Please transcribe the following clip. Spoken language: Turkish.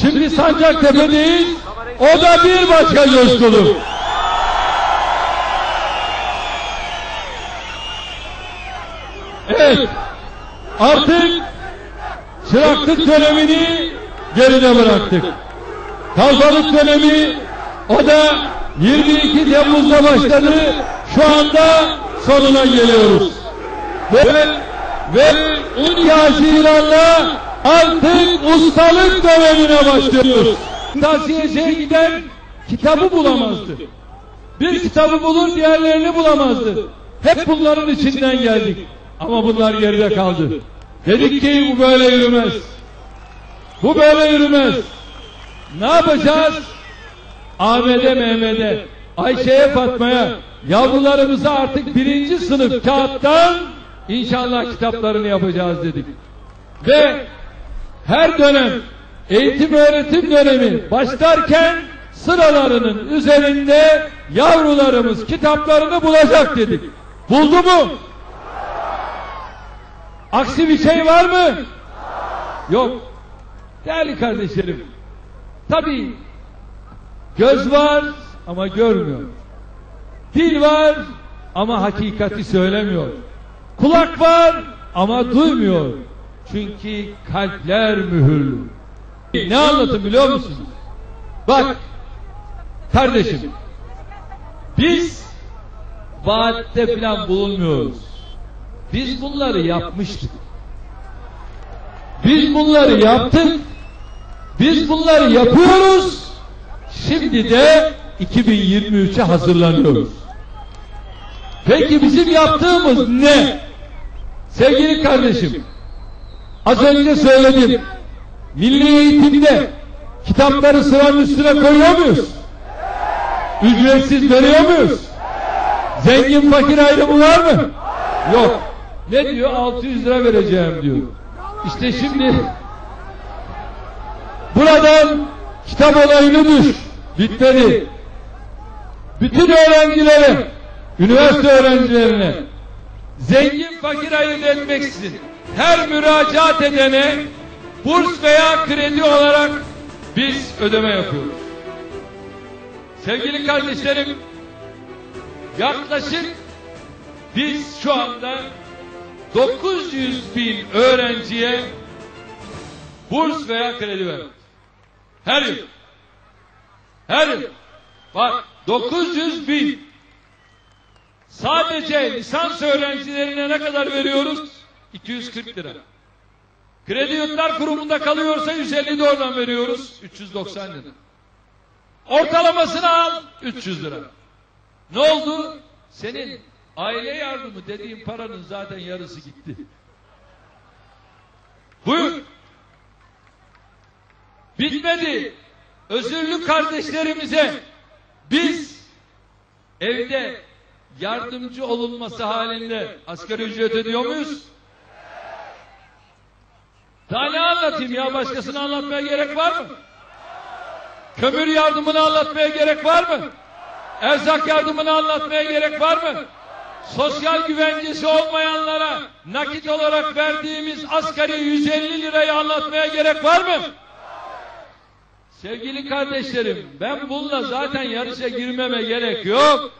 Şimdi Sancaktepe'deyiz. O da bir başka coşkulu. Evet. Artık çıraklık dönemini geride bıraktık. Kalfalık dönemi o da 22 Temmuz'da başladı. Şu anda sonuna geliyoruz. Ve, ve 12 Haziran'la artık ustalık dönemine başlıyoruz. Tavsiyeciye giden kitabı bulamazdı. Bir kitabı bulur diğerlerini bulamazdı. Hep bunların içinden geldik. Ama bunlar geride kaldı. Dedik ki bu böyle yürümez. Bu böyle yürümez. Ne yapacağız? Ahmet'e Mehmet'e, Ayşe'ye Fatma'ya, yavrularımıza artık birinci sınıf kağıttan inşallah kitaplarını yapacağız dedik. Ve her dönem eğitim öğretim dönemi başlarken sıralarının üzerinde yavrularımız kitaplarını bulacak dedik. Buldu mu? Aksi bir şey var mı? Yok. Değerli kardeşlerim, tabii göz var ama görmüyor. Dil var ama hakikati söylemiyor. Kulak var ama duymuyor. Çünkü kalpler mühürlü. Ne anlatın biliyor musunuz? Bak kardeşim biz vaatte falan bulunmuyoruz. Biz bunları yapmıştık. Biz bunları yaptık. Biz bunları yapıyoruz. Şimdi de 2023'e hazırlanıyoruz. Peki bizim yaptığımız ne? Sevgili kardeşim, az önce söyledim. Milli eğitimde kitapları sıranın üstüne koyuyor muyuz? Ücretsiz veriyor muyuz? Zengin fakir ayrımı var mı? Yok. Ne diyor? 600 lira vereceğim diyor. İşte şimdi buradan kitap olayını düş. Bitmedi. Bütün öğrencilere, üniversite öğrencilerine zengin fakir ayırt etmeksizin her müracaat edene burs veya kredi olarak biz ödeme yapıyoruz. Sevgili kardeşlerim yaklaşık biz şu anda 900 bin öğrenciye burs veya kredi veriyoruz. Her yıl. Her yıl. Bak 900 bin. Sadece lisans öğrencilerine ne kadar veriyoruz? 240 lira. Kredi Yurtlar Kurumu'nda kalıyorsa 150 de oradan veriyoruz. 390 lira. Ortalamasını al 300 lira. Ne oldu? Senin aile yardımı dediğin paranın zaten yarısı gitti. Buyur. Bitmedi. Özürlü kardeşlerimize biz evde yardımcı olunması halinde asgari ücret ödüyor muyuz? Daha ne anlatayım ya başkasını anlatmaya gerek var mı? Kömür yardımını anlatmaya gerek var mı? Erzak yardımını anlatmaya gerek var mı? Sosyal güvencesi olmayanlara nakit olarak verdiğimiz asgari 150 lirayı anlatmaya gerek var mı? Sevgili kardeşlerim ben bununla zaten yarışa girmeme gerek yok.